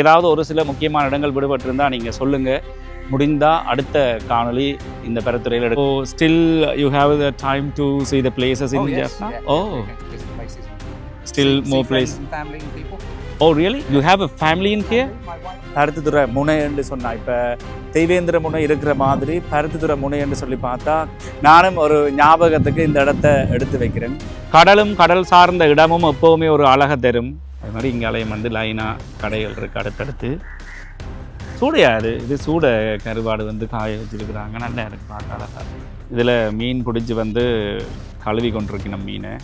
ஏதாவது ஒரு சில முக்கியமான இடங்கள் விடுபட்டிருந்தால் நீங்கள் சொல்லுங்கள் முடிந்தால் அடுத்த காணொளி இந்த பரத்துறையில் எடுக்கும் still you have the time to see the places in oh, yes, Jaffna? yeah, Oh, we can You have a family in here? My wife. Paruthithurai முனை என்று சொன்னா இப்போ தெய்வேந்திர முனை இருக்கிற மாதிரி பருத்தித்துறை முனை என்று சொல்லி பார்த்தா நானும் ஒரு ஞாபகத்துக்கு இந்த இடத்த எடுத்து வைக்கிறேன். கடலும் கடல் சார்ந்த இடமும் எப்போவுமே ஒரு அழகை தரும். அது மாதிரி இங்காலயம் வந்து லைனாக கடைகள் இருக்கு அடுத்தடுத்து. சூடையா இது சூட கருவாடு வந்து காய வச்சிருக்கிறாங்க. நல்லா இருக்கு பார்க்க அழகா இதில் மீன் பிடிச்சி வந்து கழுவி கொண்டிருக்கணும் மீனை.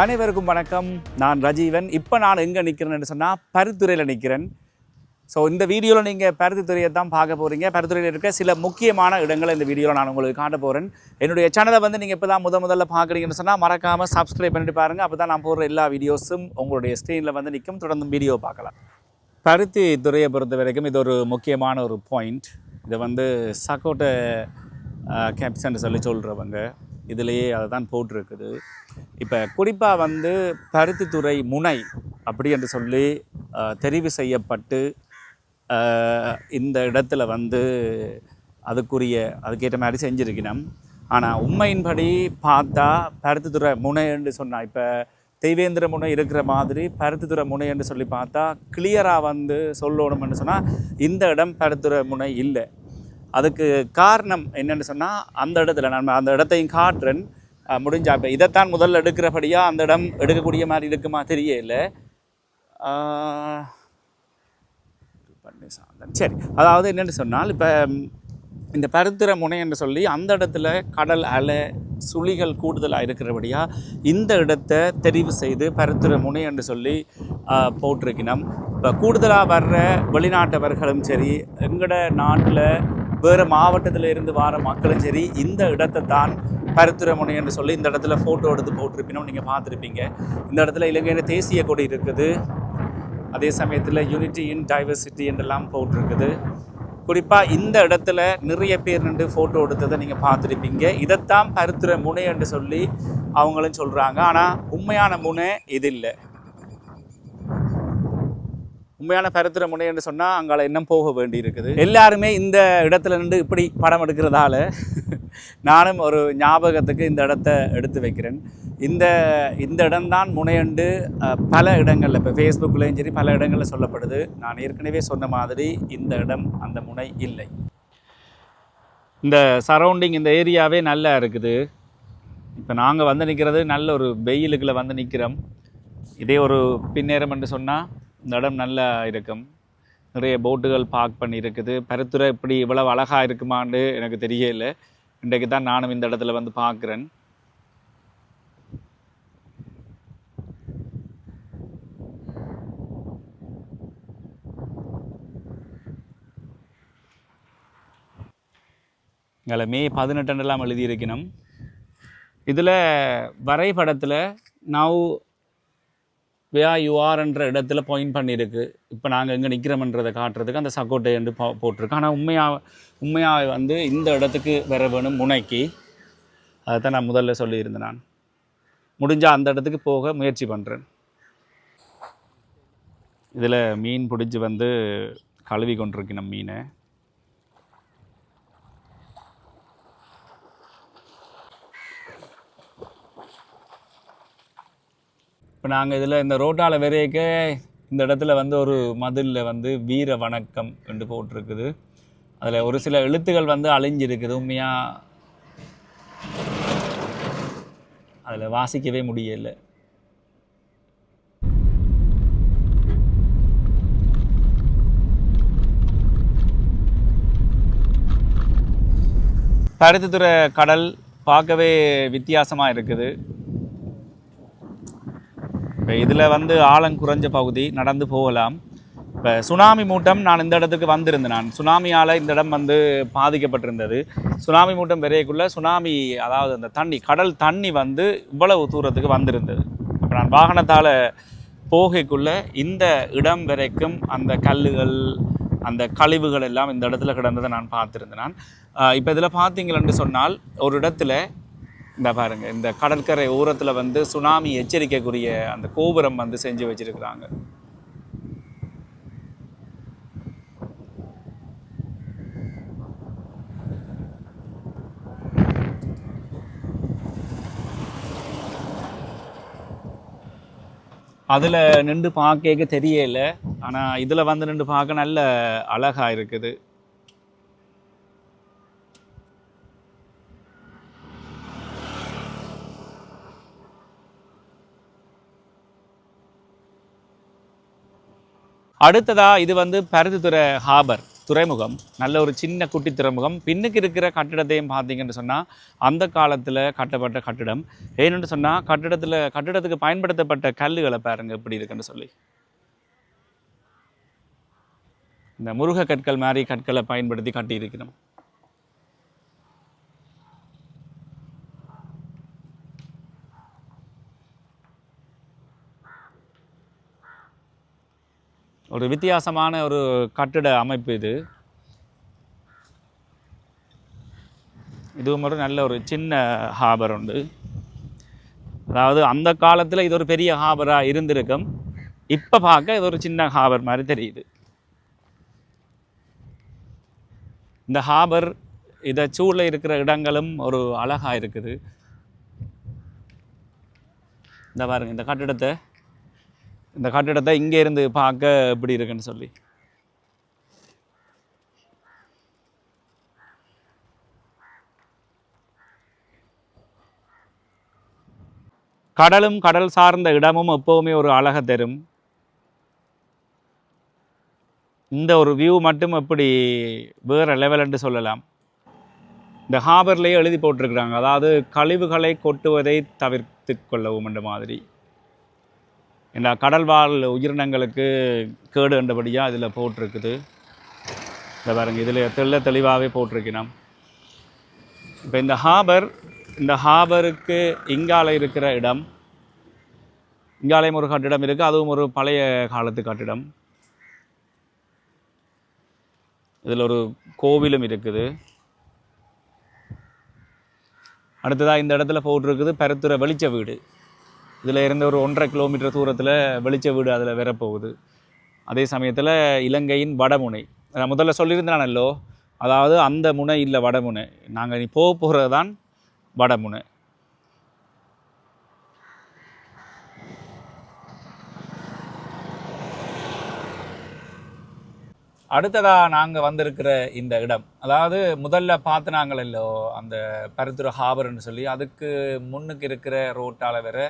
அனைவருக்கும் வணக்கம். நான் ரஜீவன். இப்போ நான் எங்கே நிற்கிறேன்னு சொன்னால் பருத்துறையில் நிற்கிறேன் ஸோ இந்த வீடியோவில் நீங்கள் பருத்தித்துறையை தான் பார்க்க போகிறீங்க பருத்துறையில் இருக்க சில முக்கியமான இடங்களை இந்த வீடியோவில் நான் உங்களுக்கு காட்ட போகிறேன் என்னுடைய சேனலை வந்து நீங்கள் இப்போ தான் முத முதல்ல பார்க்குறீங்கன்னு சொன்னால் மறக்காமல் சப்ஸ்கிரைப் பண்ணிட்டு பாருங்கள் அப்போ தான் நான் போடுற எல்லா வீடியோஸும் உங்களுடைய ஸ்க்ரீனில் வந்து நிற்கும் தொடர்ந்து வீடியோ பார்க்கலாம். பருத்தி துறையை பொறுத்த வரைக்கும் இது ஒரு முக்கியமான ஒரு பாயிண்ட் இதை வந்து சக்கோட்டை கேப்சன் சொல்லி சொல்கிறவங்க இதுலேயே அதை தான் போட்டிருக்குது. இப்போ குறிப்பாக வந்து பருத்தித்துறை முனை அப்படி என்று சொல்லி தெரிவு செய்யப்பட்டு இந்த இடத்துல வந்து அதுக்குரிய அதுக்கேற்ற மாதிரி செஞ்சுருக்கணும். ஆனால் உண்மையின்படி பார்த்தா பருத்தித்துறை முனை என்று சொன்னால் இப்போ தெய்வேந்திர முனை இருக்கிற மாதிரி பருத்தித்துறை முனை என்று சொல்லி பார்த்தா கிளியராக வந்து சொல்லணும்னு சொன்னால் இந்த இடம் பருத்தித்துறை முனை இல்லை. அதுக்கு காரணம் என்னென்னு சொன்னால் அந்த இடத்துல நான் அந்த இடத்தையும் காட்டுறேன். முடிஞ்சா இப்போ இதைத்தான் முதல்ல எடுக்கிறபடியாக அந்த இடம் எடுக்கக்கூடிய மாதிரி இருக்குமா தெரியல. சரி அதாவது என்னென்னு சொன்னால் இப்போ இந்த பருத்திர முனை என்று சொல்லி அந்த இடத்துல கடல் அலை சுழிகள் கூடுதலாக இருக்கிறபடியாக இந்த இடத்தை தெரிவு செய்து பருத்திர முனை என்று சொல்லி ஆஹ், போட்டிருக்கணும் இப்போ கூடுதலாக வர்ற வெளிநாட்டவர்களும் சரி எங்களோட நாட்டில் வேறு மாவட்டத்தில் இருந்து வர மக்களும் சரி இந்த இடத்தை தான் பருத்திர முனை என்று சொல்லி இந்த இடத்துல ஃபோட்டோ எடுத்து போட்டிருப்பினும். நீங்கள் பார்த்துருப்பீங்க. இந்த இடத்துல இலங்கையில் தேசிய கொடி இருக்குது. அதே சமயத்தில் யூனிட்டி இன் டைவர்சிட்டி என்றெல்லாம் போட்டிருக்குது. குறிப்பாக இந்த இடத்துல நிறைய பேர் நின்று ஃபோட்டோ எடுத்ததை நீங்கள் பார்த்துருப்பீங்க. இதைத்தான் பருத்துற முனை என்று சொல்லி அவங்களும் சொல்கிறாங்க ஆனால் உண்மையான முனை இது இல்லை. உண்மையான பருத்துற முனை என்று சொன்னால் அங்கால இன்னும் போக வேண்டி இருக்குது எல்லாருமே இந்த இடத்துல நின்று இப்படி படம் எடுக்கிறதால நானும் ஒரு ஞாபகத்துக்கு இந்த இடத்த எடுத்து வைக்கிறேன். இந்த இந்த இடம்தான் முனையண்டு பல இடங்களில் இப்போ ஃபேஸ்புக்லேயும் சரி பல இடங்களில் சொல்லப்படுது. நான் ஏற்கனவே சொன்ன மாதிரி இந்த இடம் அந்த முனை இல்லை. இந்த சரௌண்டிங் இந்த ஏரியாவே நல்லா இருக்குது. இப்போ நாங்கள் வந்து நிற்கிறது நல்ல ஒரு வெயிலுக்குள்ளே வந்து நிற்கிறோம் இதே ஒரு பின்னேரம் என்று சொன்னால் இந்த இடம் நல்லா இருக்கும். நிறைய போட்டுகள் பார்க் பண்ணியிருக்குது. பருத்துறை இப்படி இவ்வளவு அழகாக இருக்குமான்னு எனக்கு தெரியல. இன்றைக்கு தான் நானும் இந்த இடத்துல வந்து பார்க்குறேன். இங்கே மே பதினெட்டுலாம் எழுதியிருக்கணும். இதில் வரைபடத்தில் நான் வேயா யூஆர்ன்ற இடத்துல பாயிண்ட் பண்ணியிருக்கு இப்போ நாங்கள் எங்கே நிற்கிறோம்ன்றதை காட்டுறதுக்கு அந்த சக்கோட்டை என்று போ போட்டிருக்கு. ஆனால் உண்மையாக உண்மையாக வந்து இந்த இடத்துக்கு வர வேணும் முனைக்கு. அதை தான் நான் முதல்ல சொல்லியிருந்தேன் நான். முடிஞ்சால் அந்த இடத்துக்கு போக முயற்சி பண்ணுறேன் இதில் மீன் பிடிச்சி வந்து கழுவி கொண்டிருக்கணும் மீனை. இப்போ நாங்கள் இதில் இந்த ரோட்டால் வரையக்க இந்த இடத்துல வந்து ஒரு மதிலில் வந்து வீர வணக்கம் என்று போட்டிருக்குது. அதில் ஒரு சில எழுத்துக்கள் வந்து அழிஞ்சிருக்குது உண்மையாக அதில் வாசிக்கவே முடியல. பருத்தித்துறை கடல் பார்க்கவே வித்தியாசமாக இருக்குது. இப்போ இதில் வந்து ஆழம் குறைஞ்ச பகுதி நடந்து போகலாம். இப்போ சுனாமி மூட்டம் நான் இந்த இடத்துக்கு வந்திருந்தேன். நான் சுனாமியால் இந்த இடம் வந்து பாதிக்கப்பட்டிருந்தது. சுனாமி மூட்டம் விரையக்குள்ள சுனாமி அதாவது அந்த தண்ணி கடல் தண்ணி வந்து இவ்வளவு தூரத்துக்கு வந்திருந்தது. இப்போ நான் வாகனத்தால் போகைக்குள்ளே இந்த இடம் வரைக்கும் அந்த கல்லுகள் அந்த கழிவுகள் எல்லாம் இந்த இடத்துல கிடந்ததை நான் பார்த்துருந்தேன். நான் இப்போ இதில் பார்த்தீங்களன்னு சொன்னால் ஒரு இடத்துல இந்த பாருங்க இந்த கடற்கரை ஓரத்தில் வந்து சுனாமி எச்சரிக்கைக்குரிய அந்த கோபுரம் வந்து செஞ்சு வச்சிருக்கிறாங்க. அதில் நின்று பார்க்க தெரியல. ஆனால் இதில் வந்து நின்று பார்க்க நல்ல அழகாக இருக்குது. அடுத்ததாக இது வந்து பருத்தித்துறை ஹாபர் துறைமுகம். நல்ல ஒரு சின்ன குட்டி துறைமுகம். பின்னுக்கு இருக்கிற கட்டிடத்தையும் பார்த்தீங்கன்னு சொன்னால் அந்த காலத்தில் கட்டப்பட்ட கட்டிடம். ஏன்னு சொன்னால் கட்டிடத்தில் கட்டிடத்துக்கு பயன்படுத்தப்பட்ட கல்லுகளை பாருங்கள் எப்படி இருக்குன்னு சொல்லி. இந்த முருக கற்கள் மாதிரி கற்களை பயன்படுத்தி கட்டியிருக்கிறோம். ஒரு வித்தியாசமான ஒரு கட்டிட அமைப்பு இது. இதுவும் ஒரு நல்ல ஒரு சின்ன ஹாபர் உண்டு. அதாவது அந்த காலத்தில் இது ஒரு பெரிய ஹாபராக இருந்திருக்கும். இப்போ பார்க்க இது ஒரு சின்ன ஹாபர் மாதிரி தெரியுது. இந்த ஹாபர் இதை சூழ இருக்கிற இடங்களும் ஒரு அழகாக இருக்குது. இந்த பாருங்கள் இந்த கட்டிடத்தை இந்த கட்டிடத்தை இங்கே இருந்து பார்க்க எப்படி இருக்குன்னு சொல்லி. கடலும் கடல் சார்ந்த இடமும் எப்போவுமே ஒரு அழகை தரும். இந்த ஒரு வியூ மட்டும் எப்படி வேறு லெவல்ன்ட்டு சொல்லலாம். இந்த ஹாபர்லேயே எழுதி போட்டிருக்கிறாங்க. அதாவது கழிவுகளை கொட்டுவதை தவிர்த்து கொள்ளவும் என்ற மாதிரி. இந்த கடல்வாழ் உயிரினங்களுக்கு கேடு கண்டபடியாக இதில் போட்டிருக்குது. இந்த பாருங்கள் இதில் தெள்ள தெளிவாகவே போட்டிருக்கணும் இப்போ இந்த ஹாபர் இந்த ஹாபருக்கு இங்கால இருக்கிற இடம் இங்காலயம் ஒரு கட்டிடம் இருக்குது அதுவும் ஒரு பழைய காலத்து கட்டிடம் இதில் ஒரு கோவிலும் இருக்குது. அடுத்ததாக இந்த இடத்துல போட்டிருக்குது பருத்துற வெளிச்ச வீடு. இதில் இருந்து ஒரு ஒன்றரை கிலோமீட்டர் தூரத்தில் வெளிச்ச வீடு அதில் வரப்போகுது அதே சமயத்தில் இலங்கையின் வடமுனை. நான் முதல்ல சொல்லியிருந்தானல்லோ அதாவது அந்த முனை இல்லை வடமுனை. நாங்கள் நீ போக போகிறது தான் வடமுனை. அடுத்ததாக நாங்கள் வந்திருக்கிற இந்த இடம். அதாவது முதல்ல பார்த்துனாங்களோ அந்த பருத்துறை ஹாபர்னு சொல்லி அதுக்கு முன்னுக்கு இருக்கிற ரோட்டால் வேற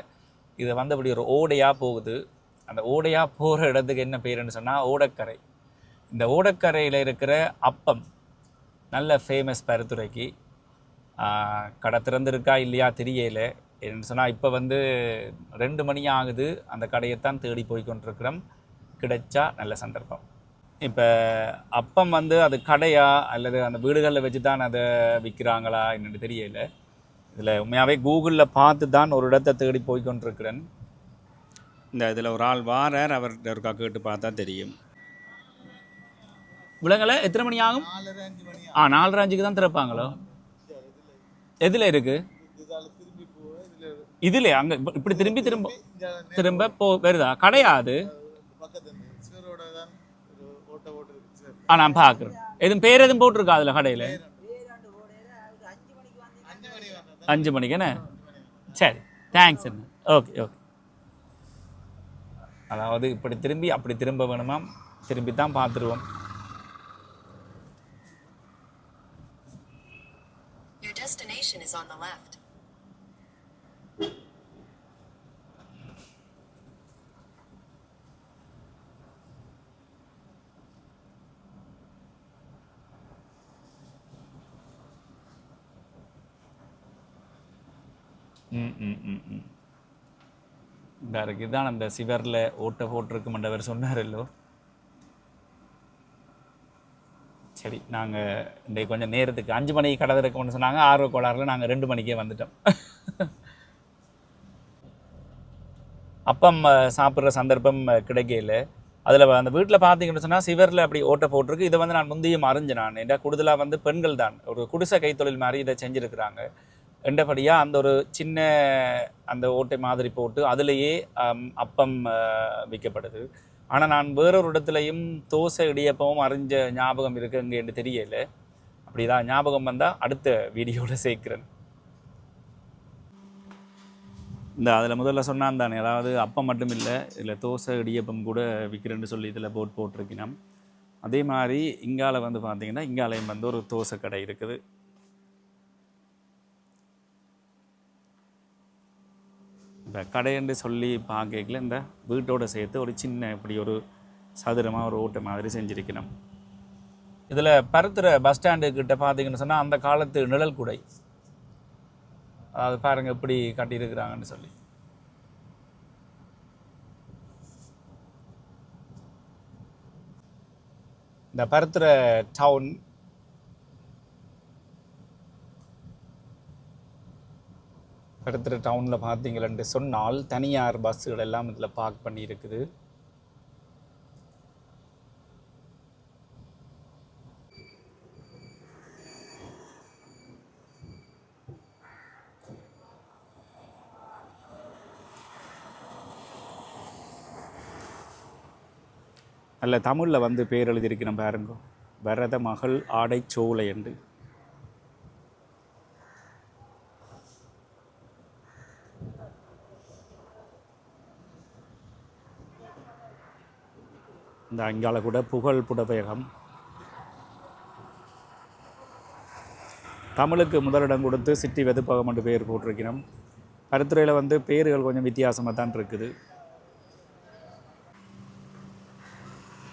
இது வந்து அப்படி ஒரு ஓடையாக போகுது. அந்த ஓடையாக போகிற இடத்துக்கு என்ன பேருன்னு சொன்னால் ஓடக்கரை. இந்த ஓடக்கரையில் இருக்கிற அப்பம் நல்ல ஃபேமஸ் பருத்துரைக்கு கடை திறந்திருக்கா இல்லையா தெரியல. என்னன்னு சொன்னால் இப்போ வந்து ரெண்டு மணி ஆகுது. அந்த கடையைத்தான் தேடி போய் கொண்டிருக்கிறோம். கிடைச்சா நல்ல சந்தர்ப்பம். இப்போ அப்பம் வந்து அது கடையா அல்லது அந்த வீடுகளில் வச்சு தான் அதை விற்கிறாங்களா என்னென்னு தெரியல. இதில் உண்மையாகவே கூகுளில் பார்த்து தான் ஒரு இடத்தை தேடி போய் கொண்டிருக்கிறேன் இந்த இதில் ஒரு ஆள் வாரார் அவர்கிட்ட இருக்கா கேட்டு பார்த்தா தெரியும். விலங்கலை எத்தனை மணி ஆகும்? ஆ நாலரை அஞ்சுக்கு தான் திறப்பாங்களோ? எதில் இருக்கு? இதால அங்கே இப்படி திரும்பி திரும்ப திரும்ப போ வருதா? கடையா அது? பக்கத்துல இருந்து சிவரோட தான் ஒரு ஓட்ட ஓட்டு இருக்கு சிவர். ஆ நான் பார்க்குறேன். எதுவும் பேர் எதுவும் போட்டிருக்கா அதில் கடையில்? அஞ்சு மணிக்கு என்ன? சரி தேங்க்ஸ் என்ன ஓகே ஓகே அதாவது இப்படி திரும்பி அப்படி திரும்ப வேணுமா? திரும்பி தான் பார்த்துருவோம். Your destination is on the left. ம் ம் ம் இதுதான் அந்த சிவரில் ஓட்டை போட்டிருக்கு மண்டவர் சொன்னாரல்லோ? சரி நாங்கள் இன்றைக்கு கொஞ்சம் நேரத்துக்கு அஞ்சு மணிக்கு கடை இருக்கும்னு சொன்னாங்க. ஆர்வ கோளாறுல நாங்கள் ரெண்டு மணிக்கே வந்துட்டோம். அப்பம் சாப்பிட்ற சந்தர்ப்பம் கிடைக்கல. அதில் அந்த வீட்டில் பார்த்தீங்கன்னு சொன்னால் சிவரில் அப்படி ஓட்டை போட்டிருக்கு. இதை வந்து நான் முந்தையும் அறிஞ்சு நான். ஏன்னா கூடுதலாக வந்து பெண்கள் தான். ஒரு குடிசை கைத்தொழில் மாதிரி இதை செஞ்சுருக்கிறாங்க. என்றபடியாக அந்த ஒரு சின்ன அந்த ஓட்டை மாதிரி போட்டு அதுலேயே அப்பம் விற்கப்படுது ஆனால் நான் வேறொரு இடத்துலையும் தோசை இடியப்பமும் அறிஞ்ச ஞாபகம் இருக்கு இங்கே என்று தெரியல. அப்படிதான் ஞாபகம் வந்தால் அடுத்த வீடியோவில் சேர்க்கிறேன். இந்த அதில் முதல்ல சொன்னான் தானே அதாவது அப்பம் மட்டும் இல்லை இதில் தோசை இடியப்பம் கூட விற்கிறேன்னு சொல்லி இதில் போட் போட்டிருக்கினோம் அதே மாதிரி இங்கால வந்து பார்த்திங்கன்னா இங்காலையும் வந்து ஒரு தோசை கடை இருக்குது. இந்த கடைன்னு சொல்லி பார்க்கல இந்த வீட்டோடு சேர்த்து ஒரு சின்ன இப்படி ஒரு சதுரமாக ஒரு ஓட்டை மாதிரி செஞ்சுருக்கணும். இதில் பருத்துற பஸ் ஸ்டாண்டு கிட்ட பார்த்தீங்கன்னு சொன்னால் அந்த காலத்து நிழல் குடை. அதாவது பாருங்கள் எப்படி கட்டியிருக்கிறாங்கன்னு சொல்லி. இந்த பருத்துற டவுன் அடுத்த டவுனில் பார்த்தீங்களன்னு சொன்னால் தனியார் பஸ்ஸுகள் எல்லாம் இதில் பார்க் பண்ணியிருக்குது. அல்ல தமிழில் வந்து பேர் நம்ம பாருங்க. வரத மகள் ஆடைச்சோலை என்று அங்கால கூட புகழ் புடவையகம். தமிழுக்கு முதலிடம் கொடுத்து சிட்டி வெதுப்பகம் என்று பேர் போட்டிருக்கிறோம். கருத்துறையில் வந்து பேர்கள் கொஞ்சம் வித்தியாசமாக தான் இருக்குது.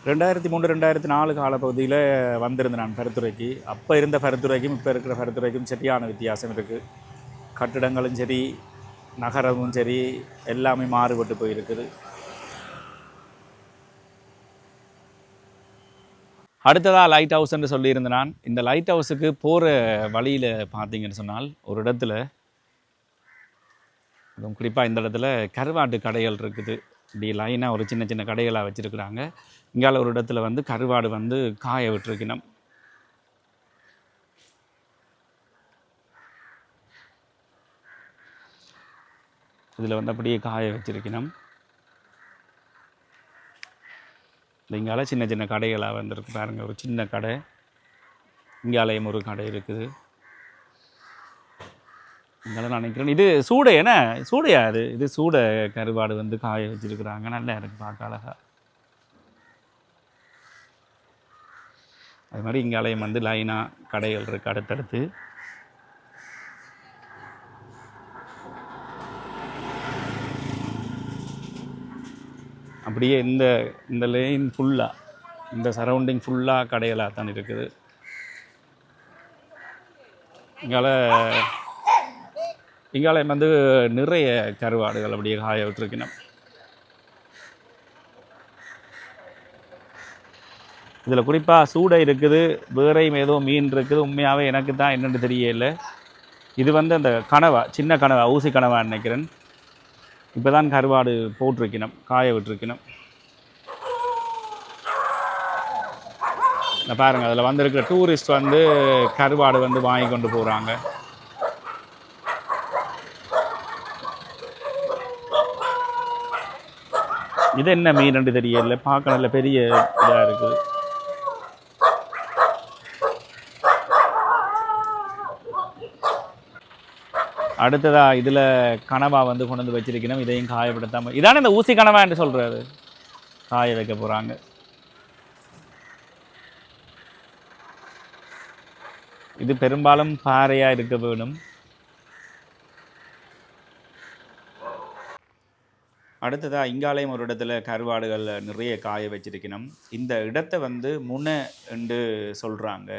ரெண்டாயிரத்தி மூணு ரெண்டாயிரத்தி நாலு காலப்பகுதியில் வந்திருந்தேன் நான் பருத்துறைக்கு அப்போ இருந்த பருத்துறைக்கும் இப்போ இருக்கிற பருத்துறைக்கும் சரியான வித்தியாசம் இருக்குது கட்டிடங்களும் சரி நகரமும் சரி எல்லாமே மாறுபட்டு போயிருக்குது. அடுத்ததாக லைட் ஹவுஸ் என்று சொல்லியிருந்தேன் நான் இந்த லைட் ஹவுஸுக்கு போகிற வழியில் பார்த்தீங்கன்னு சொன்னால் ஒரு இடத்துல அதுவும் குறிப்பாக இந்த இடத்துல கருவாட்டு கடைகள் இருக்குது. இப்படி லைனாக ஒரு சின்ன சின்ன கடைகளாக வச்சுருக்குறாங்க. இங்கால ஒரு இடத்துல வந்து கருவாடு வந்து காய விட்டுருக்கணும். இதில் வந்து அப்படியே காய வச்சுருக்கணும். இங்கால சின்ன சின்ன கடைகளாக வந்திருக்கு பாருங்க. ஒரு சின்ன கடை. இங்காலயம் ஒரு கடை இருக்குது. இங்கால நான் நினைக்கிறேன். இது சூடை என்ன? சூடையா அது இது சூடை கருவாடு வந்து காய வச்சிருக்கிறாங்க. நல்லா இருக்கு பார்க்க அழகா. அது மாதிரி இங்காலயம் வந்து லைனாக கடைகள் இருக்குது அடுத்தடுத்து. அப்படியே இந்த இந்த லேன் ஃபுல்லாக இந்த சரௌண்டிங் ஃபுல்லாக கடைகளாக தான் இருக்குது. இங்கால இங்கால வந்து நிறைய கருவாடுகள் அப்படியே காய விட்டுருக்கணும் இதில் குறிப்பாக சூடை இருக்குது வேறையும் ஏதோ மீன் இருக்குது. உண்மையாகவே எனக்கு தான் என்னென்னு தெரியல. இது வந்து அந்த கனவா சின்ன கனவா ஊசி கனவா நினைக்கிறேன். இப்போ தான் கருவாடு போட்டிருக்கணும் காய விட்டுருக்கணும். இந்த பாருங்கள் அதில் வந்திருக்கிற டூரிஸ்ட் வந்து கருவாடு வந்து வாங்கி கொண்டு போகிறாங்க இது என்ன மீன் தெரியல பார்க்க நல்ல பெரிய இதாக இருக்குது. அடுத்ததா இதில் கனவா வந்து கொண்டு வந்து வச்சிருக்கணும். இதையும் காயப்படுத்தாமல் இதானே இந்த ஊசி கனவா என்று சொல்கிறாரு காய வைக்க போகிறாங்க இது பெரும்பாலும் பாறையாக இருக்க வேணும் அடுத்ததாக இங்காலயம் ஒரு இடத்துல கருவாடுகள் நிறைய காய வச்சிருக்கணும். இந்த இடத்தை வந்து முனை என்று சொல்கிறாங்க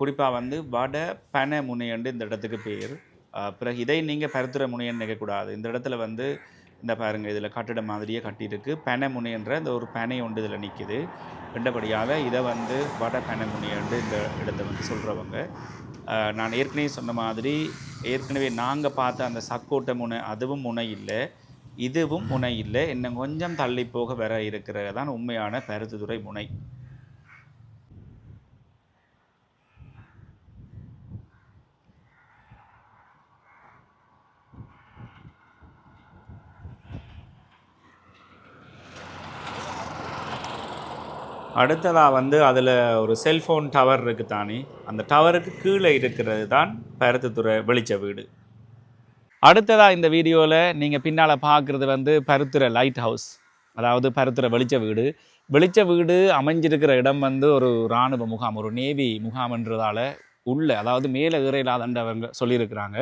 குறிப்பாக வந்து வட பனை என்று இந்த இடத்துக்கு பேர். பிறகு இதை நீங்கள் பருத்துற முனையன்னு நினைக்கக்கூடாது. இந்த இடத்துல வந்து இந்த பாருங்கள் இதில் கட்டிடம் மாதிரியே கட்டியிருக்கு. பனை முனைன்ற இந்த ஒரு பனை ஒன்று இதில் நிற்கிது கண்டபடியாக இதை வந்து வட பனை முனையன்று இந்த இடத்தை வந்து சொல்கிறவங்க நான் ஏற்கனவே சொன்ன மாதிரி ஏற்கனவே நாங்கள் பார்த்த அந்த சக்கோட்டை முனை அதுவும் முனை இல்லை. இதுவும் முனை இல்லை. இன்னும் கொஞ்சம் தள்ளி போக வர இருக்கிறது தான் உண்மையான பருத்தித்துறை முனை. அடுத்ததாக வந்து அதில் ஒரு செல்ஃபோன் டவர் இருக்குது தானே. அந்த டவருக்கு கீழே இருக்கிறது தான் பருத்தித்துறை வெளிச்ச வீடு. அடுத்ததாக இந்த வீடியோவில் நீங்கள் பின்னால் பார்க்குறது வந்து பருத்துறை லைட் ஹவுஸ் அதாவது பருத்துறை வெளிச்ச வீடு. வெளிச்ச வீடு அமைஞ்சிருக்கிற இடம் வந்து ஒரு இராணுவ முகாம் ஒரு நேவி முகாம்ன்றதால உள்ள அதாவது மேலே ஏறையிலாதண்டவங்க சொல்லியிருக்கிறாங்க.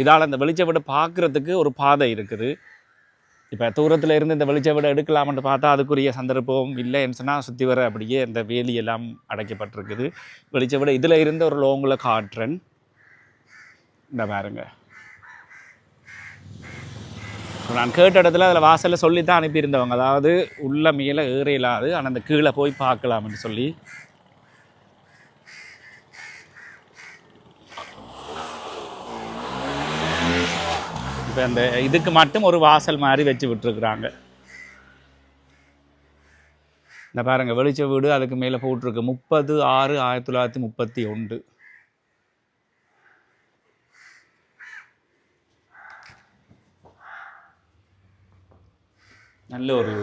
இதால் அந்த வெளிச்ச வீடு பார்க்குறதுக்கு ஒரு பாதை இருக்குது. இப்போ தூரத்தில் இருந்து இந்த வெளிச்ச வீடை எடுக்கலாம்னு பார்த்தா அதுக்குரிய சந்தர்ப்பம் இல்லைன்னு சொன்னால் சுற்றி வர அப்படியே இந்த வேலி எல்லாம் அடைக்கப்பட்டிருக்குது. வெளிச்ச விட இதில் இருந்த ஒரு லோங்கில் காட்டுறேன் இந்த பாருங்க. நான் கேட்ட இடத்துல அதில் வாசலில் சொல்லி தான் அனுப்பியிருந்தவங்க. அதாவது உள்ள மேலே ஏற இல்லாது ஆனால் அந்த கீழே போய் பார்க்கலாம்னு சொல்லி இப்போ அந்த இதுக்கு மட்டும் ஒரு வாசல் மாதிரி வச்சு விட்டுருக்குறாங்க. இந்த பாருங்க வெளிச்ச வீடு அதுக்கு மேலே போட்டிருக்கு. முப்பது ஆறு ஆயிரத்தி தொள்ளாயிரத்தி முப்பத்தி ஒன்று. நல்ல ஒரு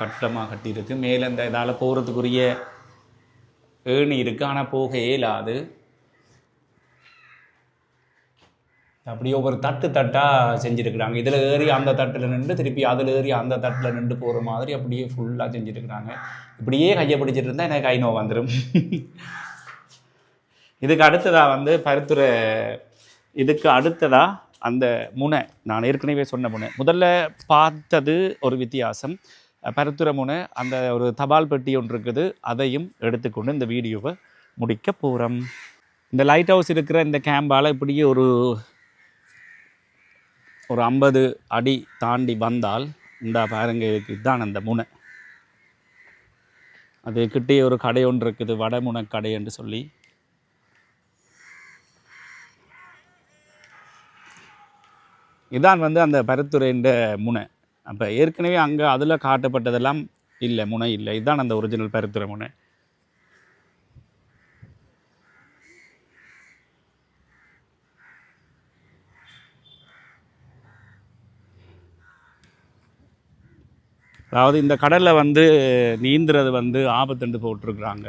கட்டமாக கட்டியிருக்கு. மேலே இந்த இதால் போகிறதுக்குரிய ஏணி இருக்குது ஆனால் போக இயலாது அப்படியே ஒவ்வொரு தட்டு தட்டாக செஞ்சுருக்குறாங்க. இதில் ஏறி அந்த தட்டில் நின்று திருப்பி அதில் ஏறி அந்த தட்டில் நின்று போகிற மாதிரி அப்படியே ஃபுல்லாக செஞ்சுருக்குறாங்க. இப்படியே கையை பிடிச்சிட்டு இருந்தால் எனக்கு கை நோ வந்துடும் இதுக்கு அடுத்ததாக வந்து பருத்துறை இதுக்கு அடுத்ததாக அந்த முனை. நான் ஏற்கனவே சொன்ன முனை. முதல்ல பார்த்தது ஒரு வித்தியாசம். பருத்துரை முனை அந்த ஒரு தபால் பெட்டி ஒன்று இருக்குது. அதையும் எடுத்துக்கொண்டு இந்த வீடியோவை முடிக்க போகிறோம் இந்த லைட் ஹவுஸ் இருக்கிற இந்த கேம்பால் இப்படியே ஒரு ஒரு ஐம்பது அடி தாண்டி வந்தால் இந்த பாருங்க இதுக்கு இதுதான் அந்த முனை. அது ஒரு கடை ஒன்று இருக்குது வடமுனை கடை என்று சொல்லி. இதான் வந்து அந்த பருத்துறைன்ற முனை. அப்போ ஏற்கனவே அங்கே அதில் காட்டப்பட்டதெல்லாம் இல்லை முனை இல்லை. இதுதான் அந்த ஒரிஜினல் பருத்துறை முனை. அதாவது இந்த கடலில் வந்து நீந்துறது வந்து ஆபத்துண்டு போட்டிருக்கிறாங்க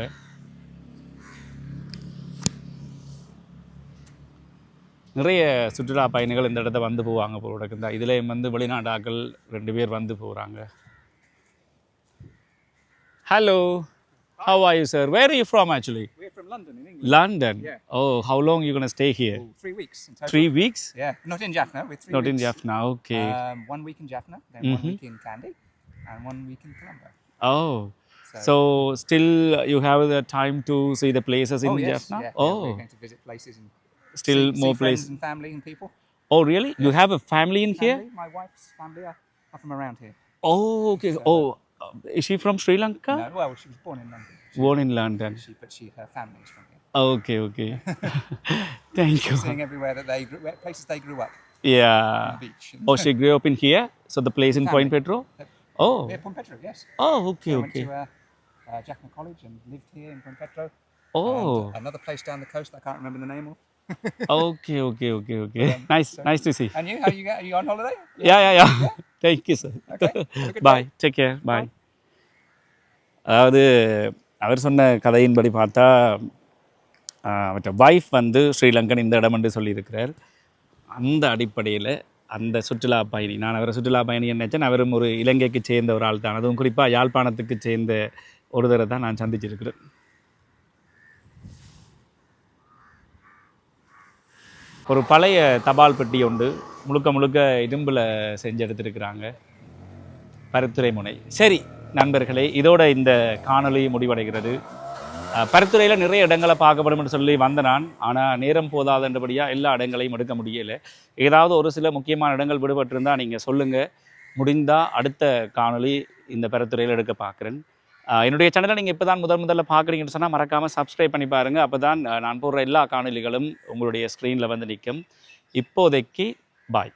நிறைய சுற்றுலா பயணிகள் இந்த இடத்த வந்து போவாங்க போல இருக்குது இதுலேயும் வந்து வெளிநாட்டாக்கள் ரெண்டு பேர் வந்து போகிறாங்க hello how are you sir where are you from actually We're from London, in England. london Yeah. oh how long you going to stay here Oh, three weeks. In total. three weeks Yeah, not in Jaffna. We're three not in weeks. jaffna okay Um, one week in Jaffna, then one Mhm. week in Kandy, and one week in Colombo. oh So, so still you have the time to see the places in oh, yes, jaffna yeah, yeah, oh we're going to visit places and still see, more see places and family and people. oh really you have a family in here my wife's family are, are from around here. Oh, okay. Oh, uh, is she from Sri Lanka? No, well, she was born in London. She, Born in London. she, but she, her family is from here. Okay, okay. Thank you. Seeing everywhere that they grew, places they grew up, Yeah. the beach. Oh, she grew up in here. So the place in Point Family. Petro. Uh, Oh. Yeah, Point Petro, yes. Oh, okay, I went okay. to uh, uh, Jaffna College and lived here in Point Petro. Oh. And another place down the coast I can't remember the name of. Okay, okay, okay, okay. Nice, nice to see. And you, how you get? Are you on holiday? Yeah, yeah, yeah. Thank you, sir. Okay. Bye. Take care. Bye. அதாவது அவர் சொன்ன கதையின்படி பார்த்தா அவற்றை wife வந்து ஸ்ரீலங்கன் இந்த இடம் என்று சொல்லியிருக்கிறார் அந்த அடிப்படையில் அந்த சுற்றுலா பயணி. நான் அவரை சுற்றுலா பயணி நினைச்சேன் அவரும் ஒரு இலங்கைக்கு சேர்ந்த ஒரு ஆள் தான். அதுவும் குறிப்பாக யாழ்ப்பாணத்துக்கு சேர்ந்த ஒரு தடவை தான் நான் சந்திச்சிருக்கிறேன். ஒரு பழைய தபால் பெட்டி உண்டு முழுக்க முழுக்க இரும்பில் செஞ்செடுத்துருக்குறாங்க பருத்துறை முனை. சரி நண்பர்களே இதோட இந்த காணொளி முடிவடைகிறது. பருத்துறையில் நிறைய இடங்களை என்று சொல்லி வந்த நான். ஆனால் நேரம் போதாதன்றபடியாக எல்லா இடங்களையும் எடுக்க முடியலை. ஏதாவது ஒரு சில முக்கியமான இடங்கள் விடுபட்டிருந்தால் நீங்கள் சொல்லுங்கள் முடிந்தால் அடுத்த காணொளி இந்த பருத்துறையில் எடுக்க பார்க்குறேன். என்னுடைய சேனலை நீங்கள் இப்போ தான் முதல் முதல்ல பார்க்குறீங்கன்னு சொன்னால் மறக்காமல் சப்ஸ்கிரைப் பண்ணி பாருங்கள் அப்போ தான் நான் போடுற எல்லா காணொலிகளும் உங்களுடைய ஸ்க்ரீனில் வந்து நிற்கும் இப்போதைக்கு பாய்